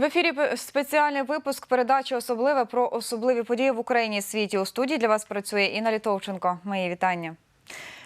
В ефірі спеціальний випуск передачі особливе про особливі події в Україні і світі. У студії для вас працює Інна Літовченко. Мої вітання.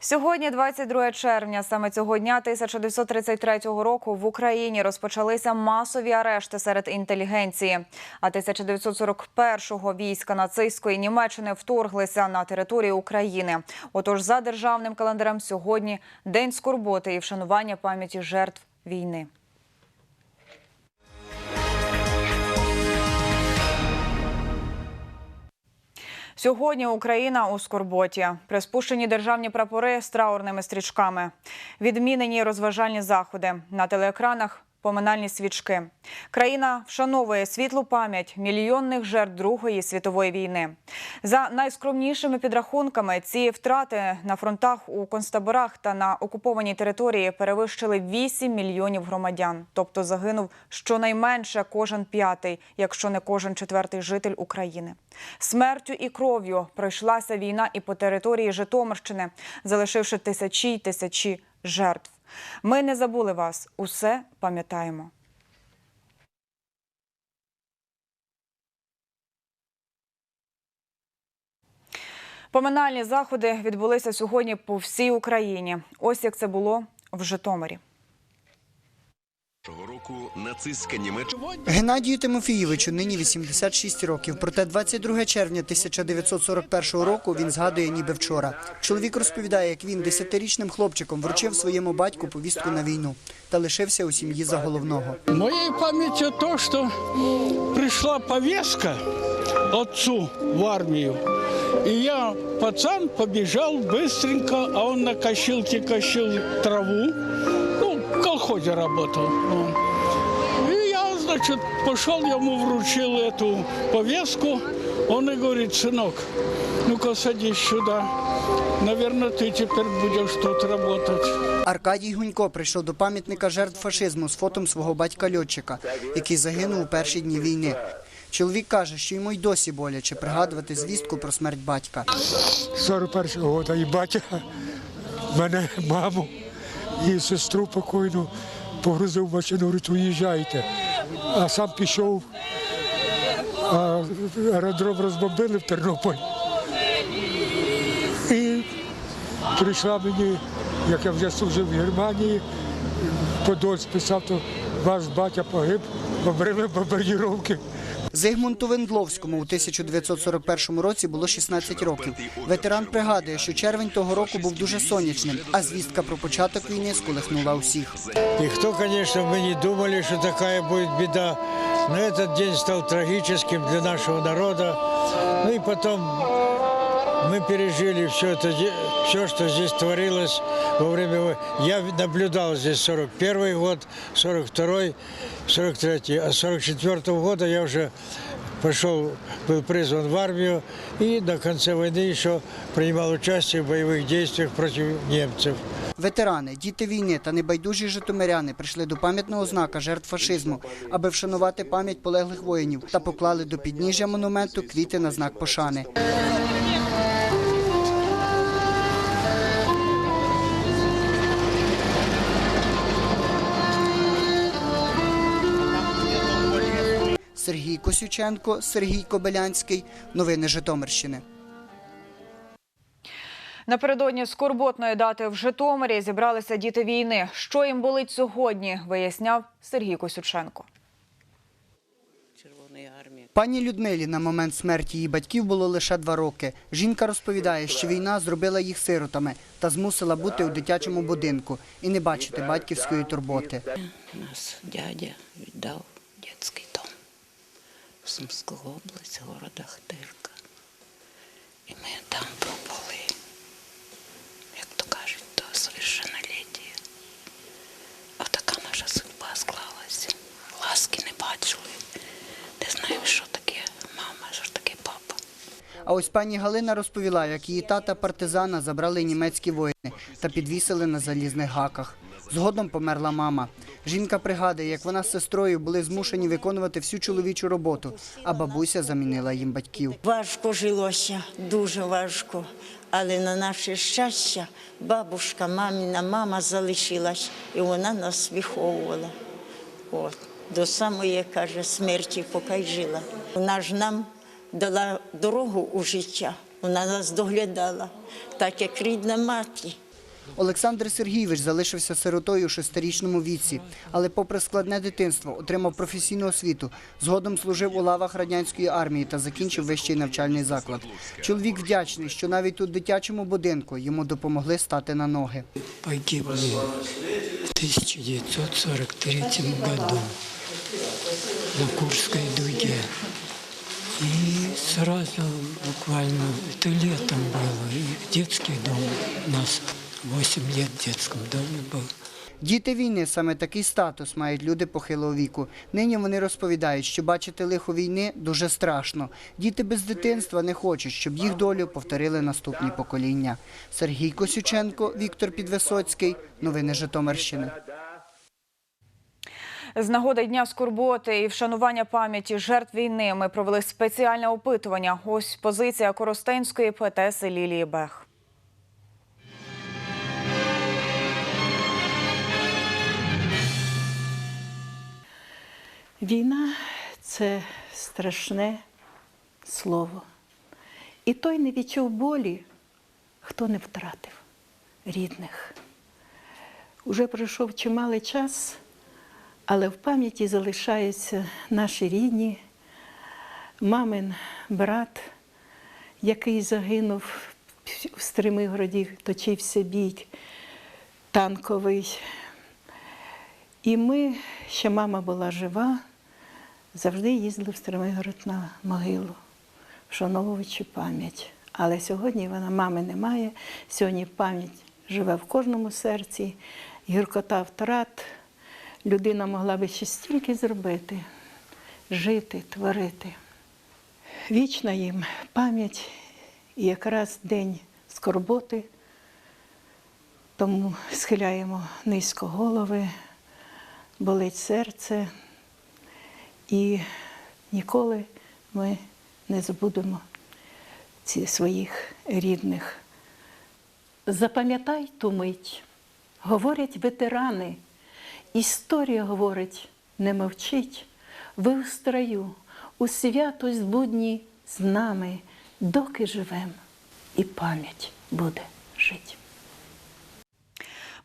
Сьогодні, 22 червня, саме цього дня 1933 року в Україні розпочалися масові арешти серед інтелігенції. А 1941-го війська нацистської Німеччини вторглися на територію України. Отож, за державним календарем сьогодні день скорботи і вшанування пам'яті жертв війни. Сьогодні Україна у скорботі. Приспущені державні прапори з траурними стрічками. Відмінені розважальні заходи. На телеекранах поминальні свічки. Країна вшановує світлу пам'ять мільйонних жертв Другої світової війни. За найскромнішими підрахунками, ці втрати на фронтах у концтаборах та на окупованій території перевищили 8 мільйонів громадян. Тобто загинув щонайменше кожен п'ятий, якщо не кожен четвертий житель України. Смертю і кров'ю пройшлася війна і по території Житомирщини, залишивши тисячі й тисячі жертв. Ми не забули вас, усе пам'ятаємо. Поминальні заходи відбулися сьогодні по всій Україні. Ось як це було в Житомирі. Року нацистська Німеччина Геннадію Тимофійовичу нині 86 років. Проте 22 червня 1941 року він згадує ніби вчора. Чоловік розповідає, як він десятирічним хлопчиком вручив своєму батьку повістку на війну та лишився у сім'ї за головного. Моей памяти то, что пришла повестка отцу в армию. И я, пацан, побежал быстренько, а он на косилке косил траву. Ну, в колхозе работал. он. И я, значит, пошел, ему вручил эту повестку. Он и говорит, сынок, ну-ка садись сюда. Наверное, ты теперь будешь тут работать. Аркадій Гунько прийшов до пам'ятника жертв фашизму з фотом свого батька льотчика, який загинув у перші дні війни. Чоловік каже, що йому й досі боляче пригадувати звістку про смерть батька. 41-го року і батя мене, маму і сестру покойну погрузив в машину, говорить, уїжджайте. А сам пішов, а аеродром розбомбили в Тернополь. І прийшла мені, як я вже служив в Германії, подоль писав, то ваш батя погиб, обрили бомбардіровки. Зигмунту Вендловському у 1941 році було 16 років. Ветеран пригадує, що червень того року був дуже сонячним, а звістка про початок війни сколихнула усіх. Ніхто, конечно, ми не думали, що така буде біда. Но этот день стал трагическим для нашего народа. Ну и потом мы пережили все это, де- все, что здесь творилось во время... вой- Я наблюдал здесь 41 год, 42 43 а 44 года я уже пошел, был призван в армию и на конце войны еще принимал участие в боевых действиях против немцев. Ветерани, діти війни та небайдужі житомиряни прийшли до пам'ятного знака жертв фашизму, аби вшанувати пам'ять полеглих воїнів та поклали до підніжжя монументу квіти на знак пошани. Косюченко, Сергій Кобилянський. Новини Житомирщини. Напередодні скорботної дати в Житомирі зібралися діти війни. Що їм болить сьогодні, виясняв Сергій Косюченко. Червоної армії. Пані Людмилі на момент смерті її батьків було лише два роки. Жінка розповідає, що війна зробила їх сиротами та змусила бути у дитячому будинку і не бачити батьківської турботи. Нас дядя віддав дитячий Сумську область, города Хтирка. І ми там пробули, як то кажуть, до совершенноліття. А така наша судьба склалася. Ласки не бачили. Не знаю, що таке мама, що таке папа. А ось пані Галина розповіла, як її тата партизана забрали німецькі воїни та підвісили на залізних гаках. Згодом померла мама. Жінка пригадує, як вона з сестрою були змушені виконувати всю чоловічу роботу, а бабуся замінила їм батьків. Важко жилося, дуже важко. Але на наше щастя, бабушка, маміна мама залишилась, і вона нас виховувала. От. до самої, каже, смерті, поки жила. Вона ж нам дала дорогу у життя, вона нас доглядала, так як рідна мати. Олександр Сергійович залишився сиротою у шестирічному віці, але попри складне дитинство отримав професійну освіту. Згодом служив у лавах радянської армії та закінчив вищий навчальний заклад. Чоловік вдячний, що навіть у дитячому будинку йому допомогли стати на ноги. погибли в 1943 году на Курской дуге. И сразу, буквально, это летом было, и в детский дом нас 8 лет в детском доме был. Діти війни саме такий статус мають люди похилого віку. Нині вони розповідають, що бачити лихо війни дуже страшно. Діти без дитинства не хочуть, щоб їх долю повторили наступні покоління. Сергій Косюченко, Віктор Підвисоцький. Новини Житомирщини. З нагоди дня скорботи і вшанування пам'яті жертв війни ми провели спеціальне опитування. Ось позиція коростенської поетеси Лілії Бех. Війна це страшне слово. І той не відчув болі, хто не втратив рідних. Уже пройшов чималий час, але в пам'яті залишаються наші рідні, мамин брат, який загинув в Стримигороді, точився бій танковий. І ми, ще мама була жива, завжди їздили в Стримигород на могилу, вшановуючи пам'ять. Але сьогодні вона мами немає, сьогодні пам'ять живе в кожному серці, гіркота втрат. Людина могла би ще стільки зробити, жити, творити. Вічна їм пам'ять і якраз день скорботи. Тому схиляємо низько голови, болить серце, і ніколи ми не забудемо ці своїх рідних. Запам'ятай ту мить, говорять ветерани, історія говорить, не мовчить. Ви у строю, у святость будні з нами, доки живем, і пам'ять буде жить.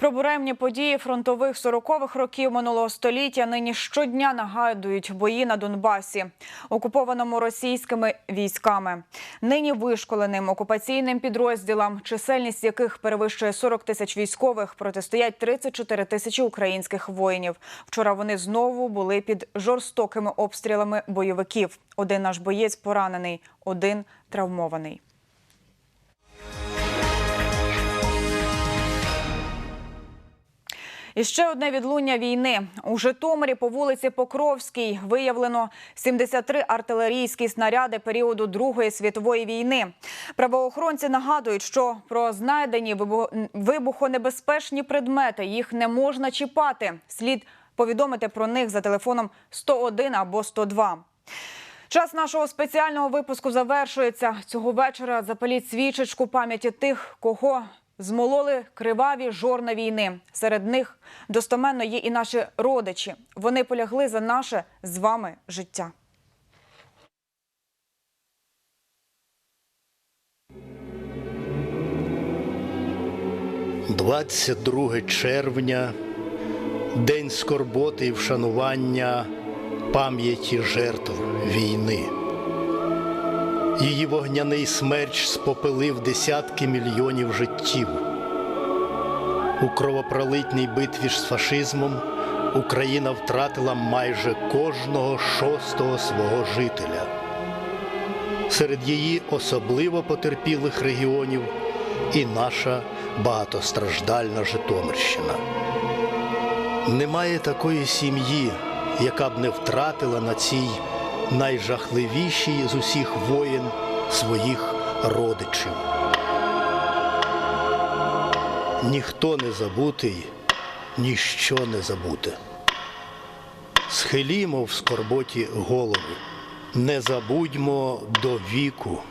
Про буремні події фронтових 40-х років минулого століття нині щодня нагадують бої на Донбасі, окупованому російськими військами. Нині вишколеним окупаційним підрозділам, чисельність яких перевищує 40 тисяч військових, протистоять 34 тисячі українських воїнів. Вчора вони знову були під жорстокими обстрілами бойовиків. Один наш боєць поранений, один травмований. І ще одне відлуння війни. У Житомирі по вулиці Покровській виявлено 73 артилерійські снаряди періоду Другої світової війни. Правоохоронці нагадують, що про знайдені вибу- вибухонебезпечні предмети їх не можна чіпати. Слід повідомити про них за телефоном 101 або 102. Час нашого спеціального випуску завершується. Цього вечора запаліть свічечку пам'яті тих, кого змололи криваві жорна війни. Серед них достоменно є і наші родичі. Вони полягли за наше з вами життя. – 22 червня, День скорботи і вшанування пам'яті жертв війни. Її вогняний смерч спопилив десятки мільйонів життів. У кровопролитній битві з фашизмом Україна втратила майже кожного шостого свого жителя. Серед її особливо потерпілих регіонів і наша багатостраждальна Житомирщина. Немає такої сім'ї, яка б не втратила на цій найжахливішій з усіх воєн своїх родичів. Ніхто не забутий, ніщо не забуте. Схилімо в скорботі голови, не забудьмо до віку